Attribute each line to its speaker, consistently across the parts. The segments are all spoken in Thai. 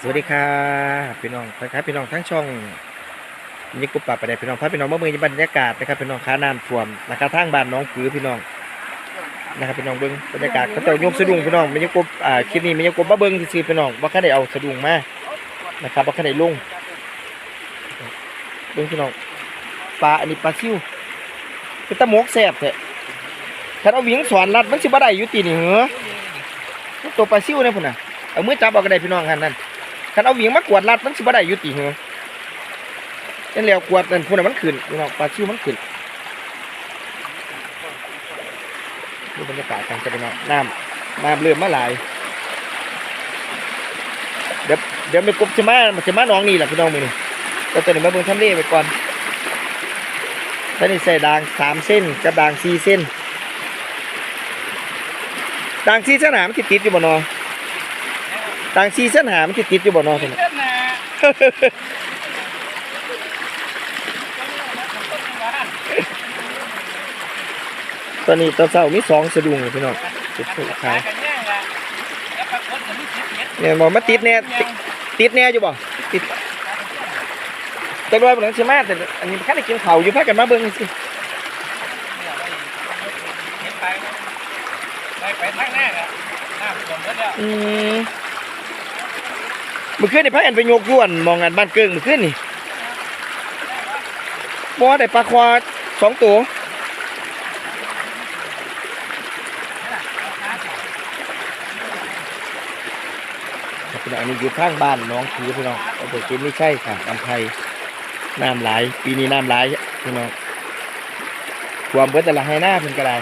Speaker 1: สวัสดีครับพี่น้องครับพี่น้องทั้งช่องยิกุปปะไปได้พี่น้องพาพี่น้องมาเมืองบรรยากาศนะครับพี่น้องค้าน้ำท่วมนะครับทางบ้านน้องผือพี่น้องนะครับพี่น้องเบิ้งบรรยากาศเขาเจ้ายกสะดุ้งพี่น้องไม่ยกบอ่าคลิปนี้ไม่ยกบมาเบิ้งซื่อๆพี่น้องว่าเขาได้เอาสะดุ้งมานะครับว่าเขาได้ลงเบิ้งพี่น้องปลาอันนี้ปลาซิวเป็นตะหมกแซ่บแท้ถ้าเอาวิ่งสอนรัดมันสิบ่ได้อยู่ตีนี่เหรอตัวปลาซิวเนี่ยพุ่นน่ะเอามือจับเอาก็ไดพี่น้องคันนั่น คันเอาหวิงมากวดรัดมันสิบ่ได้อยุติเหรอนั่นแล้วกวดนั่นพวกนั้นมันขึ้นพี่น้องปลาชิวมันขึ้นดูบรรยากาศกันจะเป็นน้องน้ำน้ำเริ่มมาหลายเดี๋ยวเดี๋ยวไม่กบจะมาจะมาน้องนี่แหละพี่น้องมือนี่เราตัวนี้มาเบิ่งทำเลไปก่อนตอนนี้ใส่ด่างสามเส้นกับด่างสี่เส้นด่างสี่เส้นหามติดติดอยู่บ่เนอ ต่างซีซั่นหามันสิติดอยู่บ่เนาะพุ่นน่ะตอนนี้ตอนเช้ามีสองสะดุ้งเลยพี่น้องติดขายเนี่ยบอกมาติดแน่ติดติดแน่อยู่บ่ติดแต่ว่าบ่หลังสิมาแต่อันนี้คันได้กินข้าวอยู่พากันมาเบิ่งสิ
Speaker 2: ไปไปทางหน้าอะน้ำท่วมแล้ว
Speaker 1: อื มมื้อคืนนี่พากันไปยกยวนมองกันบ้านเกิงมื้อคืนนี่บ่ได้ปลาควาสองตัวครับพี่น้องนี่อยู่ข้างบ้านน้องคูพี่น้องเอาไปกินไม่ใช่ค่ะลำไพน้ำไหลายปีนี้น้ำไหลายพี่น้องความเบิดแต่ละให้หน้าเพิ่นก็ได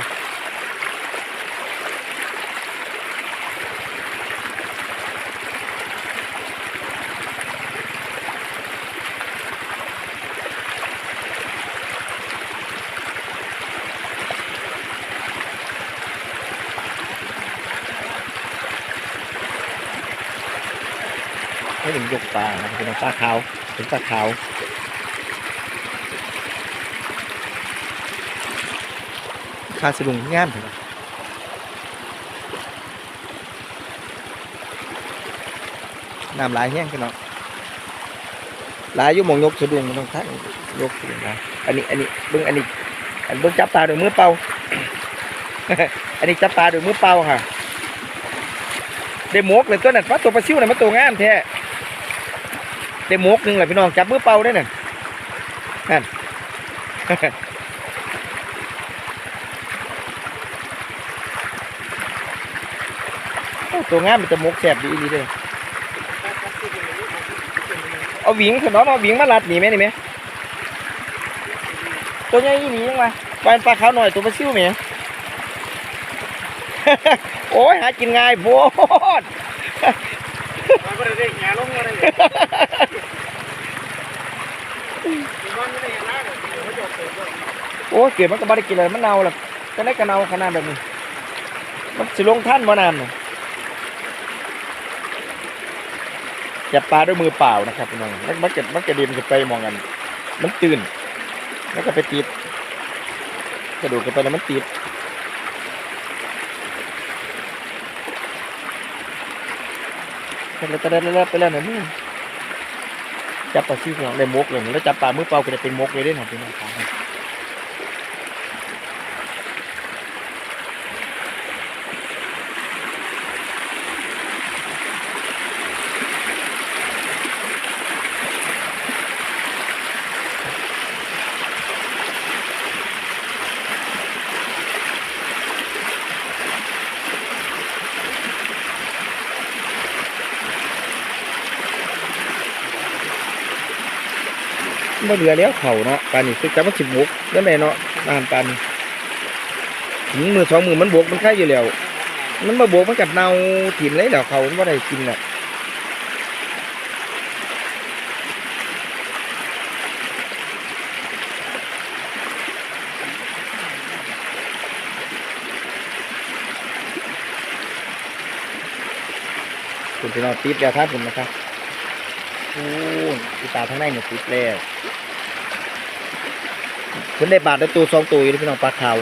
Speaker 1: ยกปลานะครับพี่น้องปลาขาวเป็นปลาขาวคาสะดุงงามเถอะน้ำลายแห้งพี่น้องหลายอยู่มองยกสะดุงมันต้องทั้งยกสะดุงนะอันนี้อันนี้เบิ้งอันนี้อันเบิ้งจับปลาด้วยมือเปล่าอันนี้จับปลาด้วยมือเปล่าค่ะได้หมกเลยตัวนั้นปลาตัวปลาซิวน่ะมันตัวงามแท้ ได้หมกหนึ่งแหละพี่น้องจับมือเป่าได้น่ะนั่นตัวงามมันจะหมกแสบดีดีเลยเอาหวิงเถอน้องเอาหวิงมาลัดหนีไหมนี่ไหมตัวใหญ่หนียังมาปลาปลาขาวหน่อยตัวปลาซิวไหมโอ้ยหากินง่ายโพด โอ้ยเกิดมันก็บ่ได้กินเลยมันเน่าแล้วจะได้กระเน่าขนาดแบบนี้ มันสิลงท่านบ่น้ำน่ะจับปลาด้วยมือเปล่านะครับพี่น้องแล้วมันจะมันจะดินจะไปมองกัน มันตื่น แล้วก็ไปติดกระดูกกันไปแล้วมันติดไปแล้วไปแล้วไปแล้วไปแล้วนะนี่ จับปลาซี่ของได้มกเลยแล้วจับปลามือเปล่าก็จะเป็นมกเลยได้หน่อยพี่น้องครับ บ่เหลือแล้วเขาเนาะปลานี่คือจับมันสิบกแล้วแม่เนาะอาหารปลานี่ถึงมือสองมือมันบวกมันค่ายอยู่แล้วมันมาบวกมันกัดเน่าถิ่นเลยแล้วเขามันบ่ได้กินน่ะคุณพี่น้องติดแล้วท่านผมนะครับโอ้ตาทั้งในเนี่ยติดแล้ว เพิ่นได้บาทได้ตูสองตัวอยู่พี่น้องปลาขาว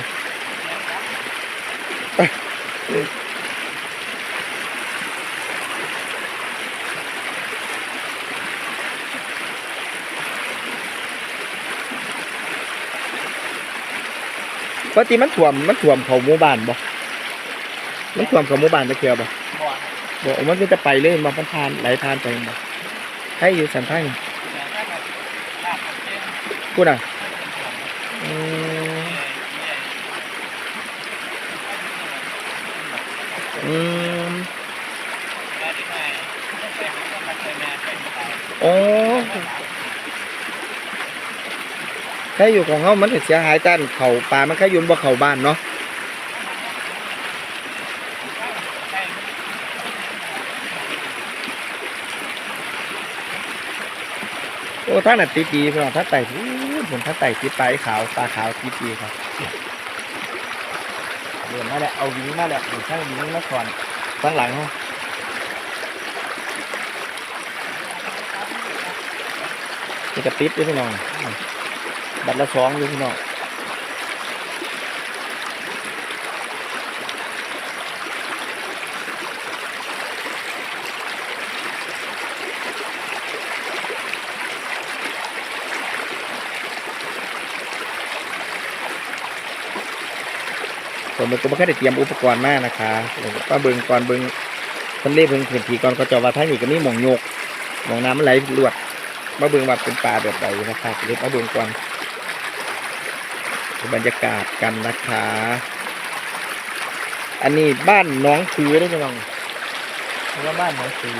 Speaker 1: ปกติมันถ่วมมันถ่วมเขาหมู่บ้านบ่ มันถ่วมเขาหมู่บ้านจะเคียวบ่
Speaker 2: บ่
Speaker 1: มันก็จะไปเรื่อยมาพันทานไหลทานไปบ่ให้อยู่สันทางพูด่ะ อืมโอ้แค่อยู่ของเขามันเสียหายต้านเขาปลามันแค่ยุนบ่เขาบ้านเนาะโอ้ท่านน่ะตีดีพี่องท่านไต่ผมท่านไต่ตีปลายขาวตาขาวตีดีครับ เดินมาแล้วเอาวิ่งมาแล้วเดี๋ยวช่างวิ่งมาก่อนข้างหลังเขานี่กระติดด้วยพี่น้อง บัตรละสองด้วยพี่น้อง ผมมันก็ไม่ค่อยได้เตรียมอุปกรณ์มากนะคะเดี๋ยวก็เบิ่งก่อนเบิ่งคนเล่เบิ่งพื้นที่ก่อนก็จะว่าท่างนี้ก็มีหมองโยกหมองน้ำมันไหลรวดมาเบิ่งว่าเป็นปลาแบบใดนะครับเดี๋ยวมาเบิ่งก่อนดูบรรยากาศกันนะคะ อันนี้บ้านหน้องถือได้ไหมน้องเรียกว่าบ้านหน้องถือ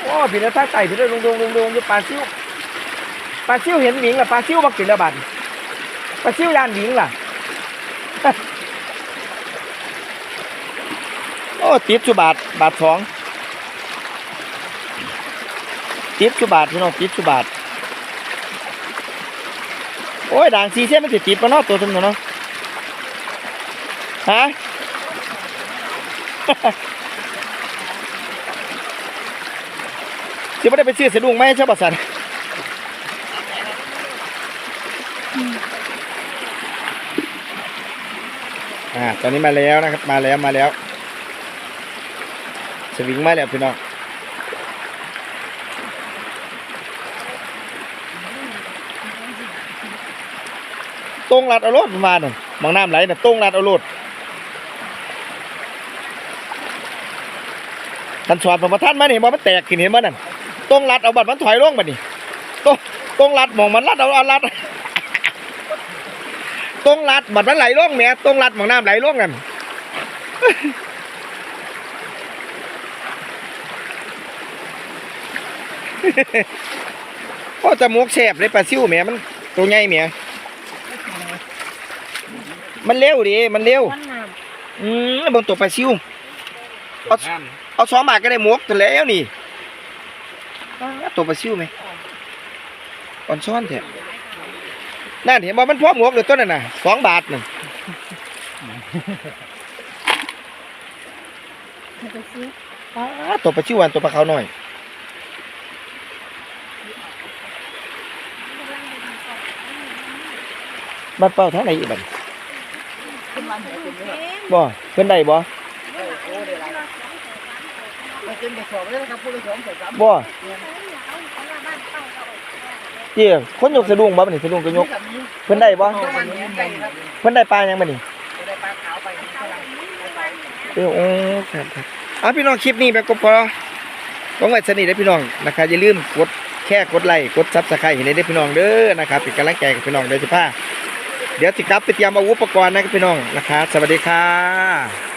Speaker 1: โอ้พี่แล้วถ้าไต่พี่แล้วลงลงลงลงอยู่ปลาซิวปลาซิวเห็นหมิงล่ะปลาซิวมากินแล้วบัด ปลาซิวยานหมิงล่ะ โอ้ติดจุบาท บาทสองติดสุบาทพี่น้องติดสุบาท โอ้ยด่างสีเส้นมันติดติดปะเนาะตัวตรงนั้นเนาะฮะสิไม่ได้ไปซื้อสะดุ้งไหมใช่ปะสัน อ่า ตอนนี้มาแล้วนะครับ มาแล้วมาแล้ว สวิงมาแล้วพี่น้องตรงลัดเอารถมาหนึ่งบางน้ำไหลน่ะตรงลัดเอารถทันสอนผมมาท่านมานี่บ่มันแตกขึ้นเห็นบ่นั่นตรงลัดเอาบัดมันถอยลงบัดนี่ตรงตรงลัดหมองมันลัดเอาเอาลัด ตรงลัดบัดมันไหลลงแหม่ตรงลัดหมองน้ำไหลลงกันพ่อจะมกแสบเลยปลาซิวแหม่มันตัวใหญ่แหม่มันเร็วดิมันเร็ว
Speaker 3: มันน้
Speaker 1: อืมบนตัวปลาซิวเอา
Speaker 2: งาน
Speaker 1: เอาสองบาทก็ได้หมวกแต่แล้วนี่อ้าวตัวปลาซิวไหมอ่อนซ้อนแท้ นั่นเห็นบ่มันพอหมวกเลยต้นนั่นน่ะสองบาทน่ะำ
Speaker 3: มันจะซื้อ
Speaker 1: อ้าวตัวปลาซิวอันตัวปลาขาวหน่อยบัดเป้าทางไหนอีกบัด
Speaker 3: เป็นวันเดียวเป็นเอง
Speaker 1: บ่เพิ่นได้บ่
Speaker 2: มากินไปสองเลยนะครับพูดไปสองใส่สาม
Speaker 1: บ่ เจ้คนยกสะดุ้งบ่บัดนี้สะดุ้งก็ยก เพิ่นได้บ่
Speaker 2: ต้องมันนี้ไปครับ
Speaker 1: เพิ่นได้ปลายังบัดนี้
Speaker 2: จะได้ปลาขาวไปข้างหลัง
Speaker 1: เออโอ้ครับครับอะพี่น้องคลิปนี้แบบกบพอต้องไว้สนิทนะพี่น้องนะครับอย่าลืมกดแค่กดไลค์กดซับสไครต์ให้ได้พี่น้องเด้อนะครับเป็นกำลังใจกับพี่น้องเด้อสิผ้าเดี๋ยวสิกลับไปเตรียมอาวุธอุปกรณ์นะครับพี่น้องนะครับสวัสดีค่ะ